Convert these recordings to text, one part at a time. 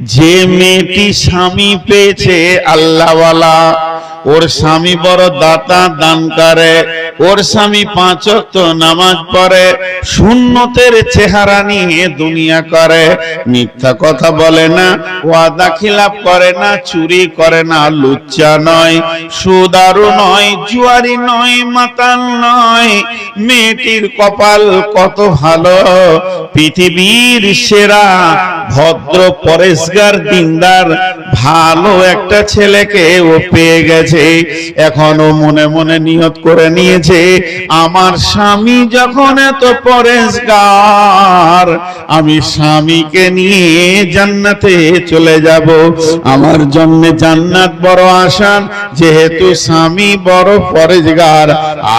যে মেয়েটি স্বামী পেয়েছে আল্লাহওয়ালা ওর স্বামী বড় দাতা দান করে। ওর স্বামী পাঁচ ওয়াক্ত নামাজ পড়ে শূন্যতের চেহারা নিয়ে দুনিয়া করে। মিথ্যা কথা বলে না, ওয়াদা খিলাপ করে না, চুরি করে না, লুচ্চা নয়, সুদারু নয়, জুয়ারি নয়, মাতাল নয়। মেয়েটির কপাল কত ভালো, পৃথিবীর সেরা, ভদ্র পরেশগার, দিনদার, ভালো একটা ছেলেকে ও পেয়ে গেছে। এখনও মনে মনে নিয়ত করে নিয়েছে। আমার স্বামী যখন এত পরেশগার, আমি স্বামীকে নিয়ে জান্নাতে চলে যাব। আমার জন্য জান্নাত বড় আসান যেহেতু স্বামী বড় পরেশগার,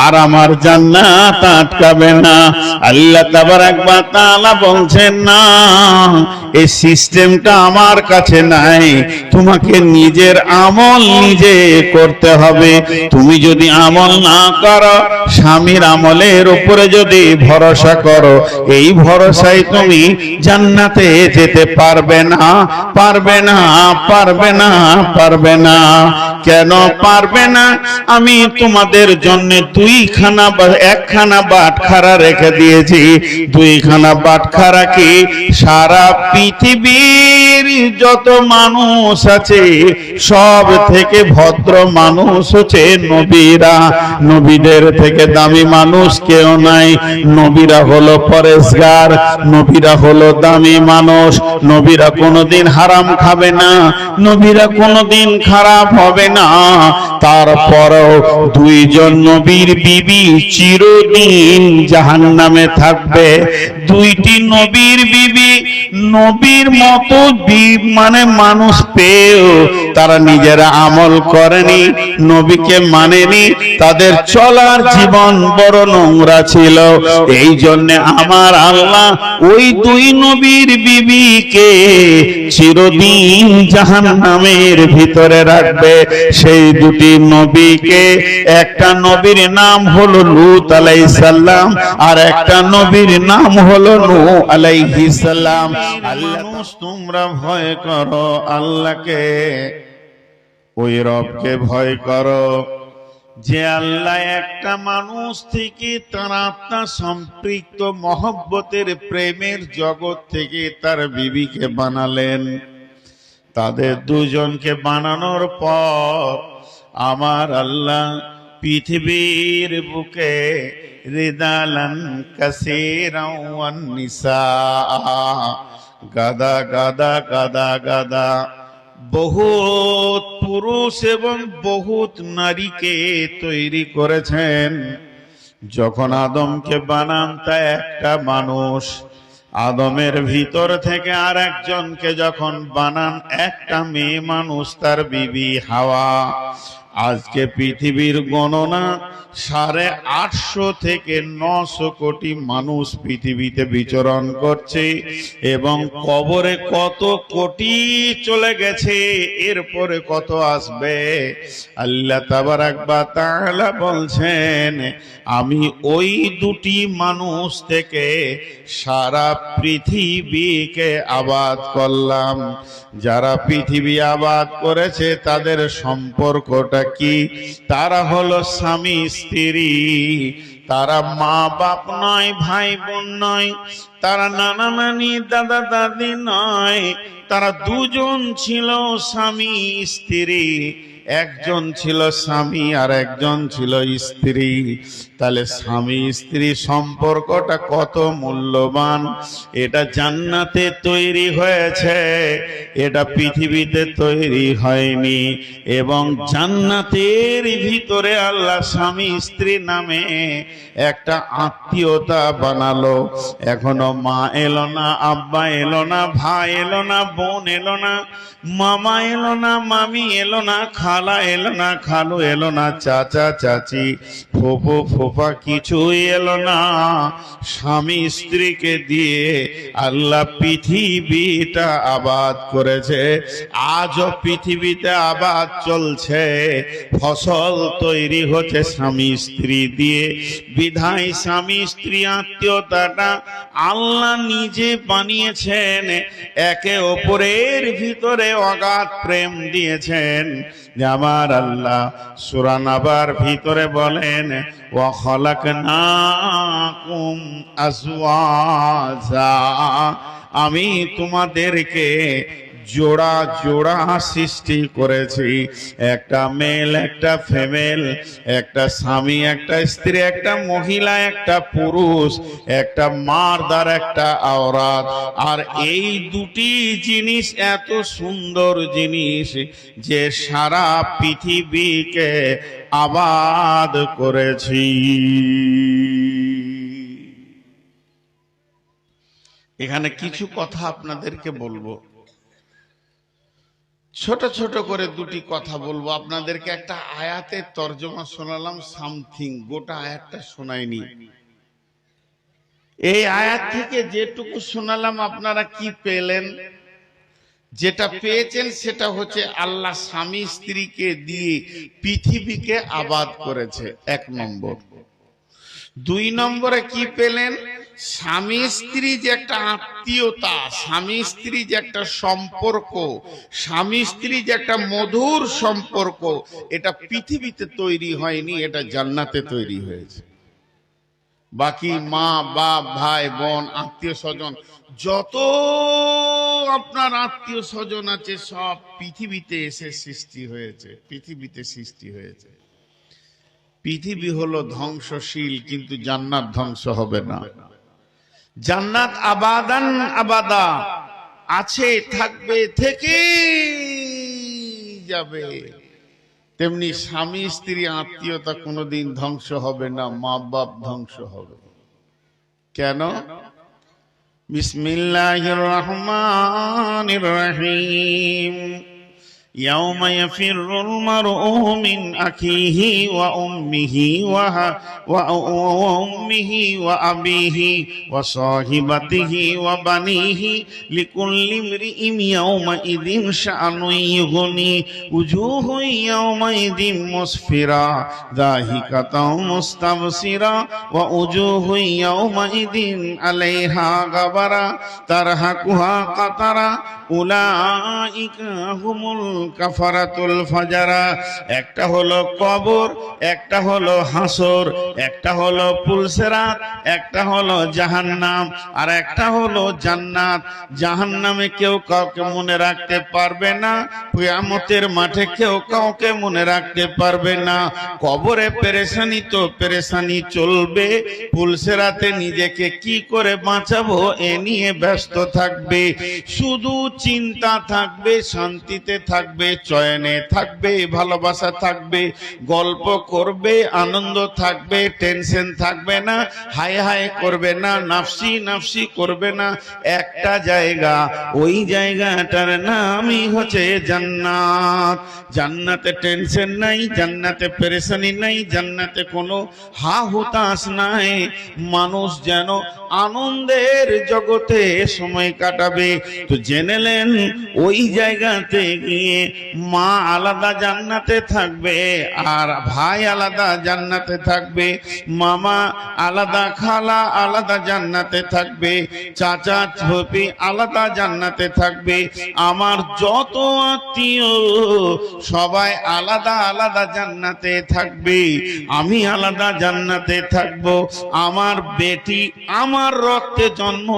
আর আমার জান্নাত আটকাবে না। আল্লাহ তাবারাক ওয়া তাআলা বলছেন, না এই সিস্টেমটা আমার কাছে নাই। তোমাকে নিজের আমল নিজে করতে হবে। তুমি যদি আমল না করো, স্বামীর আমলের উপরে যদি ভরসা করো, এই ভরসায় তুমি জান্নাতে যেতে পারবে না পারবে না পারবে না পারবে না। কেন পারবে না? আমি তোমাদের জন্য দুইখানা একখানা বাটখারা রেখে দিয়েছি। দুইখানা বাটখারা কি? সারা পৃথিবীর যত মানুষ আছে, সব থেকে ভদ্র মানুষ হচ্ছে নবীরা। নবীদের থেকে দামি মানুষ কেউ নাই। নবীরা হলো পরেশগার, নবীরা হলো দামি মানুষ। নবীরা কোনোদিন হারাম খাবে না, নবীরা কোনোদিন খারাপ হবে না। তারপরও দুইজন নবীর বিবি চিরদিন জাহান্নামে থাকবে। দুইটি নবীর বিবি নবীর মতো মানে মানুষ পেয়েও তারা নিজেরা আমল করেনি, নবীকে মানেনি, তাদের চলার জীবন বড় নোংরা ছিল। এই জন্য আমার আল্লাহ ওই দুই নবীর বিবিকে চিরদিন জাহান নামের ভিতরে রাখবে। সেই দুটি নবীকে, একটা নবীর নাম হলো লুত আলাইসাল্লাম আর একটা নবীর নাম হলো নু আলাইহিস সালাম। আল্লাহ, তোমরা ভয় করো আল্লাহকে। ওই রবকে ভয় করো। যে আল্লাহ একটা মানুষ থেকে তার আত্মা সম্পৃক্ত মহব্বতের প্রেমের জগৎ থেকে তার বিবিকে বানালেন। তাদের দুজনকে বানানোর পর আমার আল্লাহ পৃথিবীর বুকে রিদালান কাসিরাওয়ান নিসা, গাদা গাদা গাদা গাদা বহুত পুরুষ এবং বহুত নারীকে তৈরি করেছেন। যখন আদমকে বানান তা একটা মানুষ, আদমের ভিতর থেকে আর একজনকে যখন বানান, একটা মেয়ে মানুষ, তার বিবি হাওয়া। আজকে পৃথিবীর গণনা সাড়ে আটশো থেকে নশো কোটি মানুষ পৃথিবীতে বিচরণ করছে এবং কবরে কত কোটি চলে গেছে, এরপরে কত আসবে? আল্লাহ তাআলা বলছেন, আমি ওই দুটি মানুষ থেকে সারা পৃথিবীকে আবাদ করলাম। যারা পৃথিবী আবাদ করেছে, তাদের সম্পর্কটা কি? তারা হলো স্বামী, স্ত্রী। তারা মা বাপ নয় ভাই বোন নয়। তারা নানা নানি, দাদা দাদি নয়। তারা দুজন ছিল স্বামী, স্ত্রী। একজন ছিল স্বামী আর একজন ছিল স্ত্রী। তাহলে স্বামী স্ত্রী সম্পর্কটা কত মূল্যবান? এটা জান্নাতে তৈরি হয়েছে, এটা পৃথিবীতে তৈরি হয়নি এবং জান্নাতের ভিতরে আল্লাহ স্বামী স্ত্রী নামে একটা আত্মীয়তা বানালো। এখনও মা এলো না, আব্বা এলো না, ভাই এলো না, বোন এলো না, মামা এলো না, মামি এলো না খা খালা এলো না, খালু এলো না, চাচা, চাচি, ফোফো, ফোফা কিছুই এলো না। স্বামী স্ত্রীকে দিয়ে আল্লাহ পৃথিবীটা আবাদ করেছে। আজও পৃথিবীতে আবাদ চলছে। ফসল তৈরি হচ্ছে স্বামী স্ত্রী দিয়ে। বিধায় স্বামী স্ত্রী আত্মীয়তাটা আল্লাহ নিজে বানিয়েছেন। একে অপরের ভিতরে অগাধ প্রেম দিয়েছেন। আমার আল্লাহ সুরানাবার ভিতরে বলেন ও খলাক না আজওয়াজা। আমি তোমাদেরকে জোড়া জোড়া সৃষ্টি করেছি। একটা মেল একটা ফিমেল একটা স্বামী, একটা স্ত্রী, একটা মহিলা, একটা পুরুষ, একটা মারদার, একটা আওরাত আর এই দুটি জিনিস এত সুন্দর জিনিস যে সারা পৃথিবীকে আবাদ করেছি। এখানে কিছু কথা আপনাদেরকে বলব। ছোট ছোট করে দুটি কথা বলব। আপনাদেরকে একটা আয়াতের তর্জমা শোনালাম, সামথিং। গোটা আয়াতটা শোনায়নি এই আয়াত থেকে যেটুকু শোনালাম, আপনারা কি পেলেন? যেটা পেয়েছেন সেটা হচ্ছে আল্লাহ স্বামী স্ত্রীকে দিয়ে পৃথিবীকে আবাদ করেছে। এক নম্বর। দুই নম্বরে কি পেলেন? স্বামী স্ত্রী যে একটা আত্মীয়তা, স্বামী স্ত্রী যে একটা সম্পর্ক, স্বামী স্ত্রী যে একটা মধুর সম্পর্ক, এটা পৃথিবীতে তৈরি হয়নি, এটা জান্নাতে তৈরি হয়েছে। বাকি মা, বাপ, ভাই, বোন, আত্মীয় স্বজন, যত আপনার আত্মীয় স্বজন আছে, সব পৃথিবীতে এসে সৃষ্টি হয়েছে, পৃথিবীতে সৃষ্টি হয়েছে। পৃথিবী হলো ধ্বংসশীল, কিন্তু জান্নাত ধ্বংস হবে না। জান্নাত আবাদান আবাদা। আছে, থাকবে থেকে যাবে। তেমনি স্বামী, স্ত্রী, আত্মীয়তা কোনোদিন ধ্বংস হবে না মা বাপ ধ্বংস হবে। কেন? বিসমিল্লাহির রহমানির রহিম। يوم يفر المرء من أخيه وأمه وه- وأمه وأبيه وصاحبته وبنيه لكل امرئ يومئذ شأن يغني وجوه يومئذ مسفرة ضاحكة مستبصرة ووجوه يومئذ عليها غبرة ترهقها قطرة أولئك هم কাফারাতুল ফাজারা, একটা হলো কবর, একটা হলো হাসর, একটা হলো পুলসেরাত একটা হলো জাহান্নাম, আর একটা হলো জান্নাত। জাহান্নামে কেউ কাউকে মনে রাখতে পারবে না, কিয়ামতের মাঠে কেউ কাউকে মনে রাখতে পারবে না। কবরে পেরেশানি তো পেরেশানি চলবে পুলসেরাতে নিজেকে কি করে বাঁচাবো এ নিয়ে ব্যস্ত থাকবে। শুধু চিন্তা থাকবে, শান্তিতে থাকবে। চয়নে থাকবে, ভালোবাসা থাকবে, গল্প করবে, আনন্দ থাকবে, টেনশন থাকবে না, হাই হাই করবে না, নাফসি নাফসি করবে না, একটা জায়গা, ওই জায়গাটার নামই হচ্ছে জান্নাত। জান্নাতে টেনশন নাই, জান্নাতে পেরেশানি নাই, জান্নাতে কোনো হা হুতাশ নাই। মানুষ যেন আনন্দের জগতে সময় কাটাবে। তো জেনেলেন ওই জায়গাতে গিয়ে মা আলাদা জান্নাতে থাকবে আর ভাই আলাদা জান্নাতে থাকবে, মামা আলাদা খালা আলাদা জান্নাতে থাকবে, চাচা ছপি আলাদা জান্নাতে থাকবে, আমার যত আত্মীয় সবাই আলাদা আলাদা জান্নাতে থাকবে, আমি আলাদা জান্নাতে থাকব, আমার বেটি আমার রক্তে জন্ম,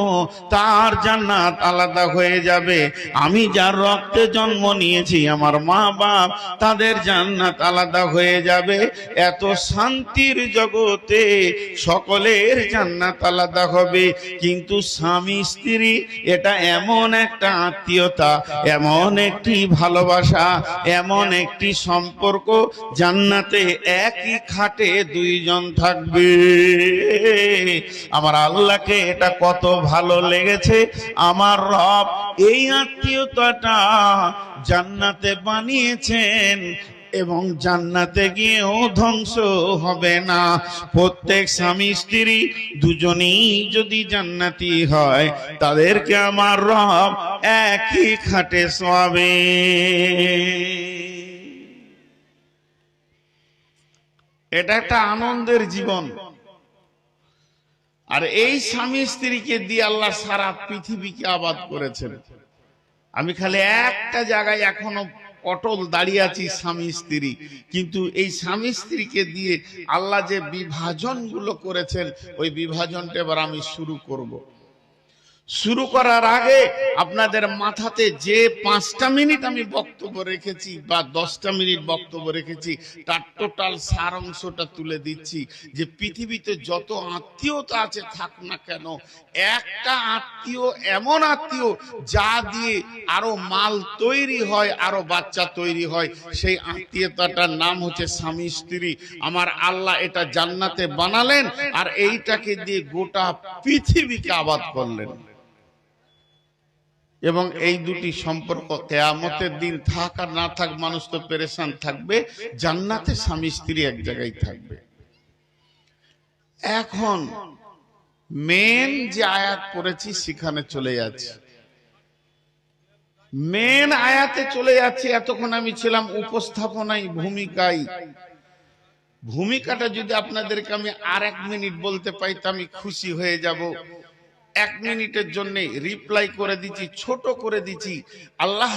তার জান্নাত আলাদা হয়ে যাবে, আমি যার রক্তে জন্ম নিয়েছি আমার মা বাপ তাদের জান্নাত আলাদা হয়ে যাবে। এত শান্তির জগতে সকলের জান্নাত আলাদা হবে। কিন্তু স্বামী, স্ত্রী, এটা এমন একটা আত্মীয়তা, এমন একটি ভালোবাসা, এমন একটি সম্পর্ক, জান্নাতে একই খাটে দুইজন থাকবে। আমার আল্লাহকে এটা কত ভালো লেগেছে। আমার রব এই আত্মীয়তাটা জান্নাতে বানিয়েছেন এবং জান্নাতে গিয়েও ধ্বংস হবে না। প্রত্যেক স্বামী স্ত্রী দুজনেই যদি জান্নাতি হয়, তাদেরকে আমার রব একই খাটে শোয়াবে। এটা একটা আনন্দের জীবন। আর এই স্বামী স্ত্রীকে দিয়ে আল্লাহ সারা পৃথিবীকে আবাদ করেছেন। আমি খালি একটা জায়গায় এখনও অটল দাঁড়িয়ে আছি স্বামী স্ত্রী কিন্তু এই স্বামী স্ত্রীকে দিয়ে আল্লাহ যে বিভাজনগুলো করেছেন, ওই বিভাজনটা এবার আমি শুরু করব। শুরু করার আগে আপনাদের মাথাতে যে পাঁচটা মিনিট আমি বক্তব্য রেখেছি বা দশটা মিনিট বক্তব্য রেখেছি, তার টোটাল সার অংশটা তুলে দিচ্ছি যে পৃথিবীতে যত আত্মীয়তা আছে থাক না কেন, একটা আত্মীয় এমন আত্মীয় যা দিয়ে আরও মাল তৈরি হয়, আরও বাচ্চা তৈরি হয়, সেই আত্মীয়তাটার নাম হচ্ছে স্বামী স্ত্রী। আমার আল্লাহ এটা জান্নাতে বানালেন আর এইটাকে দিয়ে গোটা পৃথিবীকে আবাদ করলেন। এবং এই দুটি সম্পর্ক কেয়ামতের দিন থাক আর না থাক মানুষ তো পেরেশান থাকবে। জান্নাতে স্বামী স্ত্রী এক জায়গায় থাকবে। এখন মেন যে আয়াত পড়েছি সেখানে চলে যাচ্ছে। মেন আয়াতে চলে যাচ্ছে এতক্ষণ আমি ছিলাম উপস্থাপনায় ভূমিকায়। ভূমিকাটা যদি আপনাদেরকে আমি আর এক মিনিট বলতে পাই তো আমি খুশি হয়ে যাব। এক মিনিটের জন্য রিপ্লাই করে দিচ্ছি, ছোট করে দিচ্ছি। আল্লাহ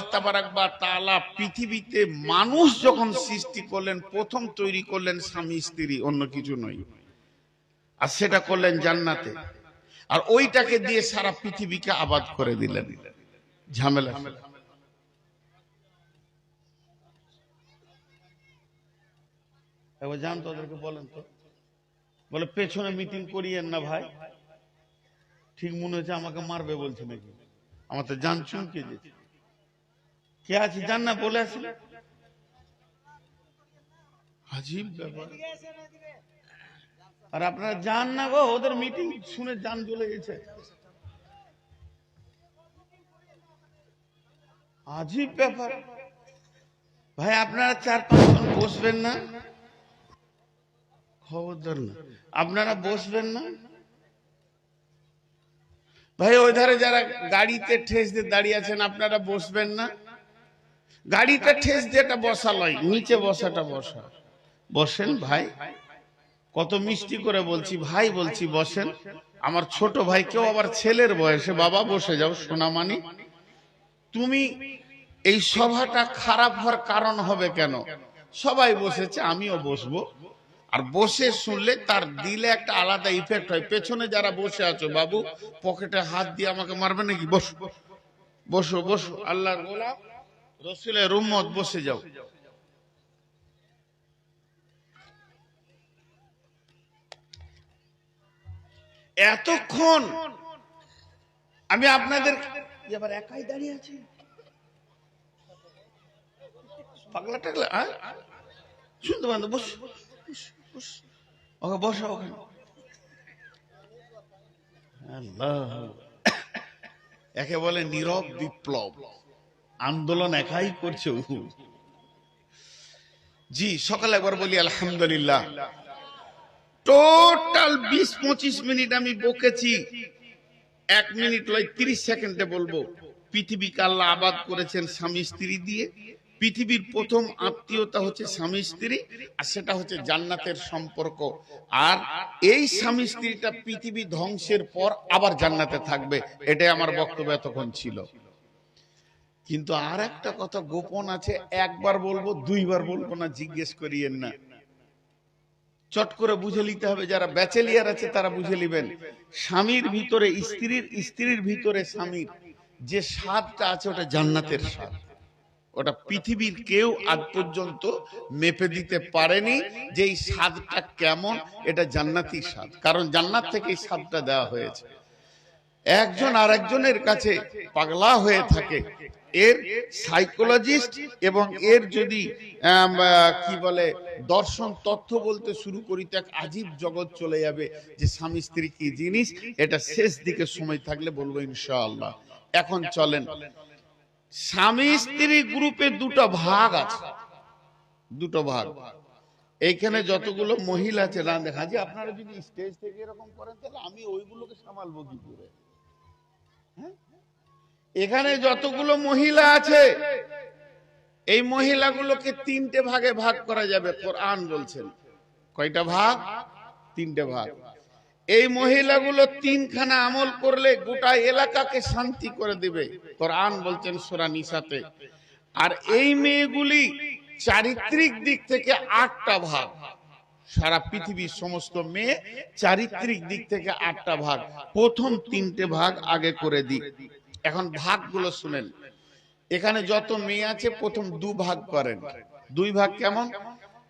তাআলা পৃথিবীতে মানুষ যখন সৃষ্টি করলেন, প্রথম তৈরি করলেন স্বামী, স্ত্রী, অন্য কিছু নয়। আর সেটা করলেন জান্নাতে। আর ওইটাকে দিয়ে সারা পৃথিবীকে আবাদ করে দিলেন। ঝামেলা এবার যান বলেন তো। বলে, পেছনে মিটিং করিয়েন না ভাই। ঠিক মনে হচ্ছে আমাকে মারবে বলছে নাকি? আমার তো জান চুমকে যেছে কে আছে জান না বলে আসলে আজীব ব্যাপার। আর আপনারা যান না গো, ওদের মিটিং শুনে যান চলে গেছে। আজীব ব্যাপার। ভাই, আপনারা চার পাঁচজন বসবেন না? খবরদার না। আপনারা বসবেন না? ভাই ওই ধারে যারা গাড়িতে ঠেস দিয়ে দাঁড়িয়ে আছেন, আপনারা বসবেন না। গাড়িতে ঠেস দিয়ে এটা বসা লয়, নিচে বসাটা বসা। বসেন ভাই, কত মিষ্টি করে বলছি, ভাই বলছি, বসেন। আমার ছোট ভাই, কেউ আবার ছেলের বয়সে, বাবা বসে যাও সোনামানি তুমি এই সভাটা খারাপ হওয়ার কারণ হবে কেন? সবাই বসেছে, আমিও বসবো। আর বসে শুনলে তার দিলে একটা আলাদা ইফেক্ট হয়। পেছনে যারা বসে আছো বাবু পকেটে হাত দিয়ে আমাকে মারবে নাকি? বসো। বসো বসো। আল্লাহর গোলাম রসুলের রুম্মত বসে যাও। এতক্ষণ আমি আপনাদের এবার একাই দাঁড়িয়ে আছি? পাগলা টাগলা হ্যাঁ? শুনতে পান বস। ওকে বসো ওখানে। একে বলে নীরব বিপ্লব। আন্দোলন একাই করছে জি সকালে একবার বলি আলহামদুলিল্লাহ। টোটাল বিশ পঁচিশ মিনিট আমি বকেছি। এক মিনিট লয় তিরিশ সেকেন্ডে বলব। পৃথিবীকে আল্লাহ আবাদ করেছেন স্বামী স্ত্রী দিয়ে। পৃথিবীর প্রথম আত্মীয়তা হচ্ছে স্বামী স্ত্রী, আর সেটা হচ্ছে জান্নাতের সম্পর্ক। আর এই স্বামী স্ত্রীটা পৃথিবী ধ্বংসের পর আবার জান্নাতে থাকবে, এটাই আমার বক্তব্য এতক্ষণ ছিল। কিন্তু আর একটা কথা গোপন আছে, একবার বলব, দুইবার বলব না, জিজ্ঞেস করিয়েন না। চট করে বুঝে নিতে হবে, যারা ব্যাচেলিয়ার আছে তারা বুঝে নিবেন। স্বামীর ভিতরে, স্ত্রীর স্ত্রীর ভিতরে স্বামীর যে স্বাদটা আছে, ওটা জান্নাতের স্বাদ। ওটা পৃথিবীর কেউ আজ পর্যন্ত মেপে দিতে পারেনি যে এই স্বাদটা কেমন, এটা জান্নাতি স্বাদ। কারণ জান্নাত থেকে এই স্বাদটা দেওয়া হয়েছে। একজন আর একজনের কাছে পাগলা হয়ে থাকে। এর সাইকোলজিস্ট এবং এর যদি কি বলে, দর্শন তথ্য বলতে শুরু করি তো এক আজীব জগৎ চলে যাবে যে স্বামী স্ত্রী কি জিনিস, এটা শেষ দিকে সময় থাকলে বলব ইনশাআল্লাহ। এখন চলেন। স্বামী স্ত্রী গ্রুপে দুটো ভাগ আছে। দুটো ভাগ। এইখানে যতগুলো মহিলা আছে না দেখা যে আপনারা যদি স্টেজ থেকে এরকম করেন, তাহলে আমি ওইগুলোকে সামালবো কি করে? হ্যাঁ? এখানে যতগুলো মহিলা আছে, এই মহিলাগুলোকে তিনটে ভাগে ভাগ করা যাবে। কোরআন বলছেন। কয়টা ভাগ? তিনটে ভাগ। এই মহিলাগুলো তিনখানা আমল করলে গোটা এলাকাকে শান্তি করে দিবে। কোরআন বলছেন সোরা নিসাতে। আর এই মেয়েগুলি চারিত্রিক দিক থেকে আটটা ভাগ। সারা পৃথিবীর সমস্ত মেয়ে চারিত্রিক দিক থেকে আটটা ভাগ। প্রথম তিনটে ভাগ আগে করে দিই। এখন ভাগগুলো শুনেন। এখানে যত মেয়ে আছে প্রথম দু ভাগ করেন। দুই ভাগ কেমন?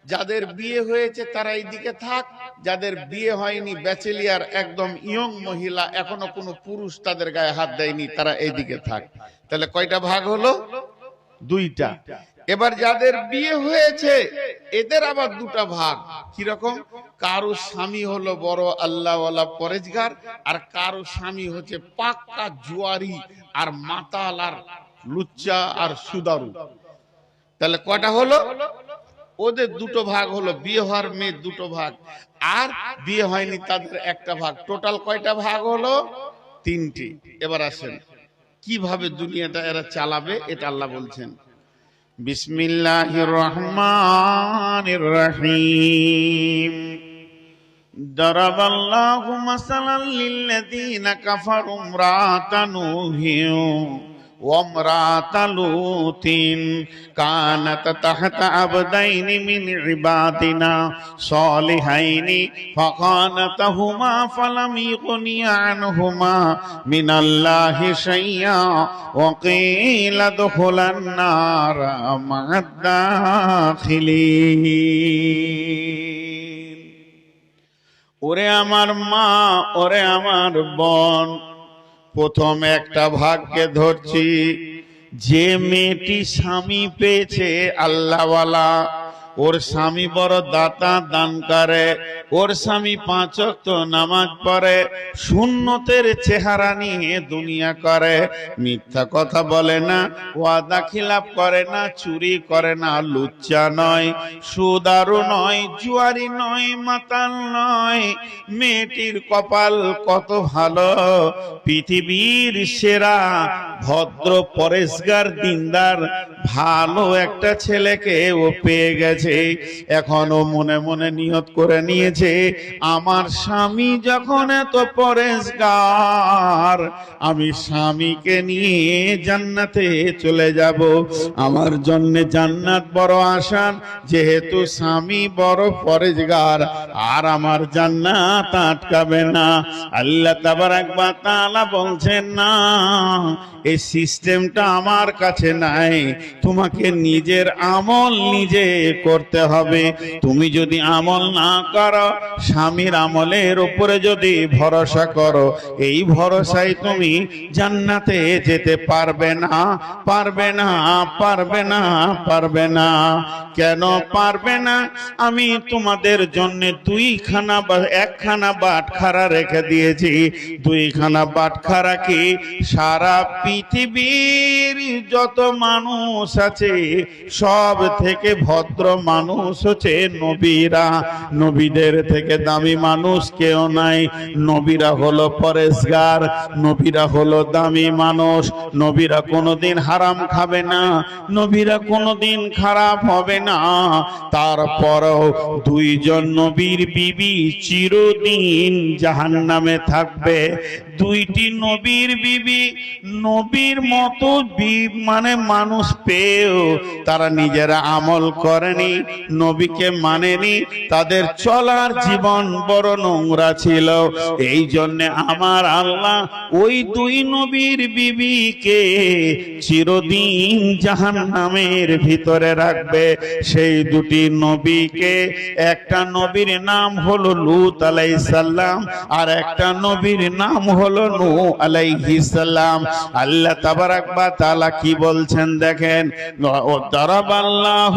যাদের বিয়ে হয়েছে তারা এইদিকে থাক, যাদের বিয়ে হয়নি ব্যাচেলিয়ার একদম ইয়ং মহিলা, এখনও কোনো পুরুষ তাদের গায়ে হাত দেয়নি, তারা এইদিকে থাক। তাহলে কয়টা ভাগ হলো? দুইটা। এবার যাদের বিয়ে হয়েছে, এদের আবার দুটা ভাগ। কীরকম? কারও স্বামী হলো বড় আল্লাহওয়ালা পরেজগার, আর কারও স্বামী হচ্ছে পাক্কা জুয়ারি আর মাতাল আর লুচ্চা আর সুদারু। তাহলে কটা হলো? ওদের দুটো ভাগ হলো বিয়ে হওয়ার মেয়ে দুটো ভাগ আর বিয়ে হয়নি তাদের একটা ভাগ টোটাল কয়টা ভাগ হলো তিনটি এবার আসেন কিভাবে দুনিয়াটা এরা চালাবে এটা আল্লাহ বলছেন বিসমিল্লাহির রহমানির রহিম ضرب الله مثلا للذين كفروا امرأة نوح وامرأة لوط كانت تحت عبدين من عبادنا صالحين فخانتهما فلم يغني عنهما من الله شيئا وقيل ادخلا النار مع الداخلين ওরে আমার মা ওরে আমার বোন প্রথম একটা ভাগকে ধরছি। যে মেয়েটি স্বামী পেয়েছে আল্লাহওয়ালা ওর স্বামী বড় দাতা দান করে, ওর স্বামী পাঁচ ওয়াক্ত নামাজ পড়ে শূন্যতের চেহারা নিয়ে দুনিয়া করে। মিথ্যা কথা বলে না, ওয়াদা খিলাপ করে না, চুরি করে না, লুচ্চা নয়, সুদারু নয়, জুয়ারি নয়, মাতাল নয়। মেয়েটির কপাল কত ভালো, পৃথিবীর সেরা, ভদ্র পরেশগার, দিনদার, ভালো একটা ছেলেকে ও পেয়ে গেছে। এখনও মনে মনে নিয়ত করে নিয়েছে, আমার স্বামী যখন এত পরেশগার আমি স্বামীকে নিয়ে জান্নাতে চলে যাব। আমার জন্য জান্নাত বড় আসান, যেহেতু স্বামী বড় পরেশগার আর আমার জান্নাত আটকাবে না। আল্লাহ তাবারাক বা তাআলা বলছেন, না, এই সিস্টেমটা আমার কাছে নাই। তোমাকে নিজের আমল নিজে করতে হবে। তুমি যদি আমল না করো, স্বামীর আমলের উপরে যদি ভরসা করো, এই ভরসায় তুমি জান্নাতে যেতে পারবে না পারবে না পারবে না পারবে না। কেন পারবে না? আমি তোমাদের জন্য দুইখানা বা একখানা বাটখারা রেখে দিয়েছি। দুইখানা বাটখারা কি? সারা পৃথিবীর যত মানুষ আছে, সব থেকে ভদ্র মানুষ হচ্ছে নবীরা। নবীদের থেকে দামি মানুষ কেউ নাই। নবীরা হলো পরেশগার, নবীরা হলো দামি মানুষ। নবীরা কোনোদিন হারাম খাবে না, নবীরা কোনোদিন খারাপ হবে না। তারপরও দুইজন নবীর বিবি চিরদিন জাহান্নামে থাকবে। দুইটি নবীর বিবি নবীর মতো মানে মানুষ পেয়েও তারা নিজেরা আমল করেনি। নবীকে মানেনি, তাদের চলার জীবন বড় নোংরা ছিল। এই জন্য আমার আল্লাহ ওই দুই নবীর বিবিকে চিরদিন জাহান নামের ভিতরে রাখবে। সেই দুটি নবীকে, একটা নবীর নাম হলো লুত আলাইসাল্লাম আর একটা নবীর নাম হলো নু আলাইহিস সালাম। আল্লাহ আল্লাহ তাবারাক বা তাআলা কি বলছেন দেখেন? ও, দারাবাল্লাহ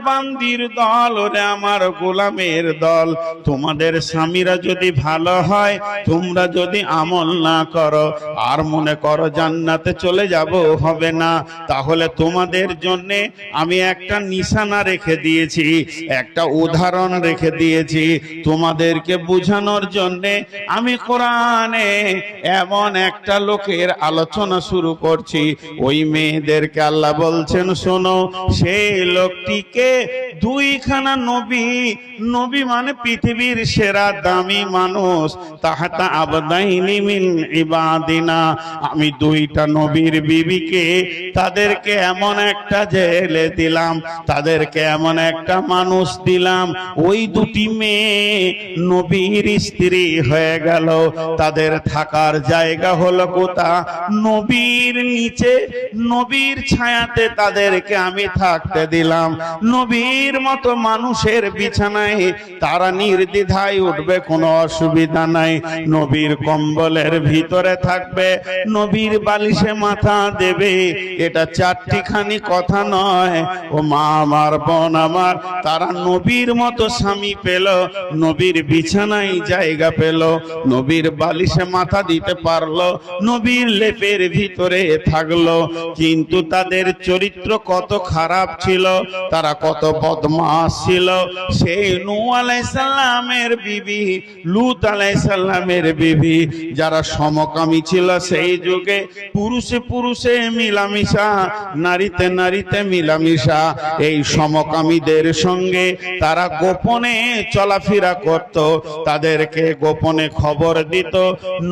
বান্দির দল, ওরে আমার গোলামের দল। তোমাদের স্বামীরা যদি ভালো হয়, তোমরা যদি আমল না করো, আর মনে করো জান্নাতে চলে যাব, হবে না। তাহলে তোমাদের জন্যে আমি একটা নিশানা রেখে দিয়েছি, একটা উদাহরণ রেখে দিয়েছি। তোমাদেরকে বোঝানোর জন্যে আমি কোরআনে এমন একটা লোকের আলোচনা শুরু করছি। ওই মেয়েদেরকে আল্লাহ বলছেন, শোনো, সেই লোকটিকে দুইখানা নবী নবী মানে পৃথিবীর সেরা দামি মানুষ। তাহাতা আবদাইনি মিন ইবাদিনা। আমি দুইটা নবীর বিবিকে তাদেরকে এমন একটা জেলে দিলাম, তাদেরকে এমন একটা মানুষ দিলাম। ওই দুটি মেয়ে নবীর স্ত্রী হয়ে গেল। তাদের থাকার জায়গা হলো কোথা নবীর নিচে, নবীর ছায়াতে তাদেরকে আমি থাকতে দিলাম। নবীর মতো মানুষের বিছানায় তারা নির্দ্বিধায় উঠবে, কোনো অসুবিধা নাই। নবীর কম্বলের ভিতরে থাকবে, নবীর বালিশে মাথা দেবে। এটা চারটি খানি কথা নয়। ও মা, আমার বোন, আমার। তারা নবীর মতো স্বামী পেল, নবীর বিছানায় জায়গা পেল, নবীর বালিশে মাথা দিতে পারল, নবীর লেপের ভিতরে থাকল। কিন্তু তাদের চরিত্র কত খারাপ ছিল, তারা কত বদমাস ছিল সেই নূ আলাইসাল্লামের বিবি, লুত আলাইসাল্লামের বিবি, যারা সমকামী ছিল সেই যুগে পুরুষে পুরুষে মিলামিশা, নারীতে নারীতে মিলামিশা। এই সমকামীদের সঙ্গে তারা গোপনে চলাফেরা করত, তাদেরকে গোপনে খবর দিত।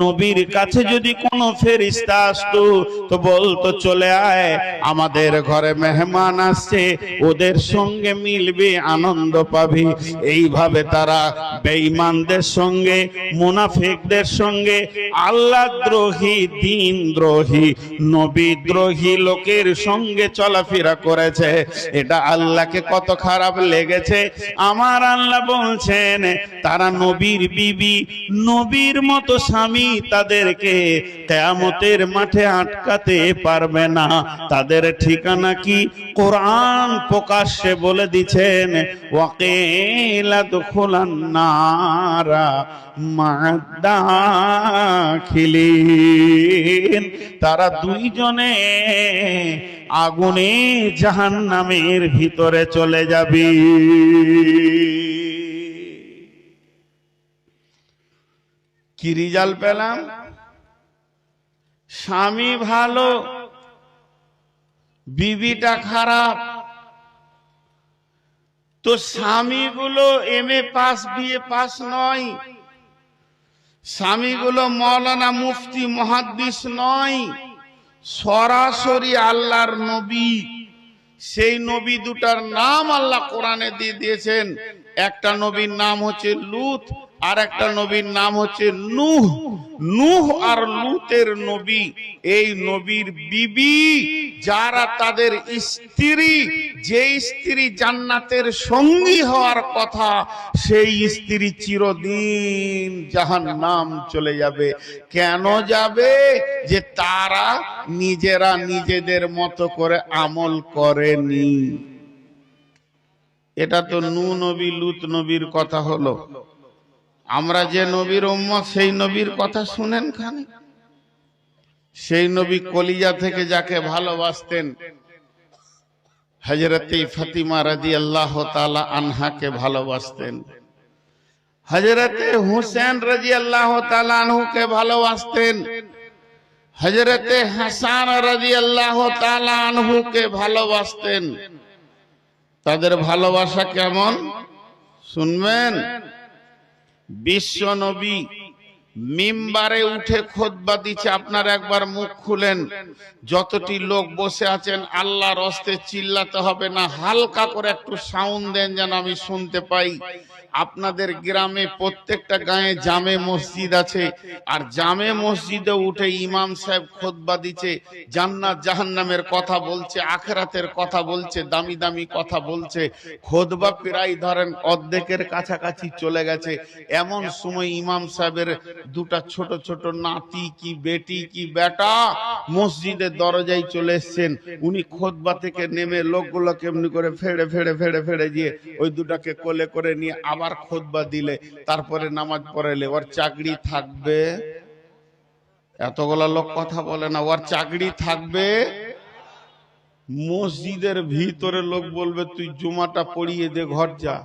নবীর কাছে যদি কোনো ফেরিস্তা আসতো, তো বলতো, চলে আয়, আমাদের ঘরে মেহমান আসছে, ওদের সঙ্গে মিলবে, আনন্দ পাবি। এইভাবে তারা বেঈমানদের সঙ্গে, মুনাফিকদের সঙ্গে, আল্লাহ দ্রোহী, দিন দ্রোহী, নবী দ্রোহী লোকের সঙ্গে চলাফেরা করেছে। এটা আল্লাহকে কত খারাপ লেগেছে। আমার আল্লাহ বলছেন, তারা নবীর বিবি, নবীর মতো স্বামী তাদেরকে কেয়ামতের মাঠে আটকাতে পারবে না। তাদের ঠিকানা কি? কোরআন প্রকাশ্যে বলে দিচ্ছেন তারা দুইজনে আগুনে জাহান্নামের ভিতরে চলে যাবে। কি রিজাল্ট পেলাম? স্বামী ভালো, বিবিটা খারাপ তো স্বামীগুলো M A pass BA pass নয়। স্বামীগুলো মৌলানা মুফতি মহাদ্দিস নয়। সরাসরি আল্লাহর নবী। সেই নবী দুটার নাম আল্লাহ কোরআনে দিয়ে দিয়েছেন। একটা নবীর নাম হচ্ছে লুত আর একটা নবীর নাম হচ্ছে নূহ। নূহ আর লুতের নবী, এই নবীর বিবি, যারা তাদের স্ত্রী যে স্ত্রী জান্নাতের সঙ্গী হওয়ার কথা, সেই স্ত্রী চিরদিন জাহান নাম চলে যাবে। কেন যাবে? যে তারা নিজেরা নিজেদের মতো করে আমল করেনি। এটা তো নু নবী, লুত নবীর কথা হলো। আমরা যে নবীর উম্মত, সেই নবীর কথা শুনেন খানে সেই নবী কলিজা থেকে যাকে ভালোবাসতেন হজরতে ফাতিমা রাজি আল্লাহ তালা আনহাকে ভালোবাসতেন। হজরতে হুসেন রাজি আল্লাহ তালা আনহুকে ভালোবাসতেন। হজরতে হাসান রাজি আল্লাহ তালা আনহুকে ভালোবাসতেন। তাদের ভালোবাসা কেমন? শুনবেন? বিশ্ব নবী মিম্বারে উঠে খোদবা দিচ্ছে, আপনার একবার মুখ খুলেন। যতটি লোক বসে আছেন, আল্লাহর হস্তে চিল্লাতে হবে না, হালকা করে একটু সাউন্ড দেন যেন আমি শুনতে পাই। আপনাদের গ্রামে প্রত্যেকটা গায়ে জামে মসজিদ আছে, আর জামে মসজিদে উঠে ইমাম সাহেব খোদবা দিচ্ছে, জান্নাত জাহান্নামের কথা বলছে, আখেরাতের কথা বলছে, দামি দামি কথা বলছে। খোদবা প্রায় ধরেন অর্ধেকের কাছাকাছি চলে গেছে। এমন সময় ইমাম সাহেবের দুটা ছোট ছোট নাতি কি বেটি কি বেটা মসজিদের দরজায় চলে এসছেন। উনি খোদবা থেকে নেমে লোকগুলো কেমনি করে ফেড়ে ফেড়ে ফেড়ে ফেড়ে দিয়ে ওই দুটাকে কোলে করে নিয়ে আবার খোদবা দিলে, তারপরে নামাজ পড়াইলে। ওর চাকরি থাকবে? এতগুলা লোক কথা বলে না। ওর চাকরি থাকবে? মসজিদের ভিতরে লোক বলবে, তুই জুমাটা পড়িয়ে দে, ঘর যা।